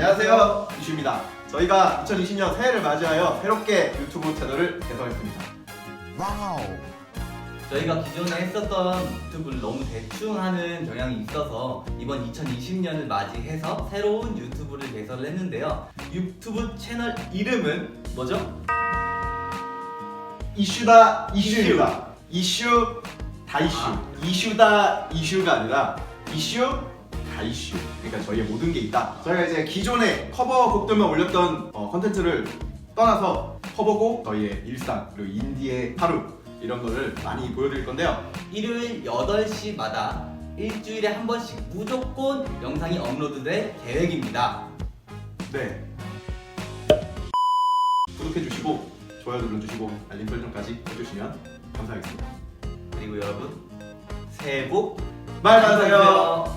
안녕하세요. 이슈입니다. 저희가 2020년 새해를 맞이하여 새롭게 유튜브 채널을 개설했습니다. 저희가 기존에 했었던 유튜브를 너무 대충 하는 경향이 있어서 이번 2020년을 맞이해서 새로운 유튜브를 개설을 했는데요. 유튜브 채널 이름은 뭐죠? 이슈다 이슈입니다. 이슈 다 이슈. 아. 이슈다 이슈가 아니라 이슈 다 이슈. 그러니까 저희의 모든 게 있다. 저희가 이제 기존에 커버곡들만 올렸던 어, 컨텐츠를 떠나서 커버곡 저희의 일상 그리고 인디의 하루 이런 거를 많이 보여드릴 건데요. 일요일 8시마다 일주일에 한 번씩 무조건 영상이 업로드될 계획입니다. 네. 구독해주시고 좋아요 눌러주시고 알림 설정까지 해주시면 감사하겠습니다. 그리고 여러분 새해 복말 많으세요. 받으세요.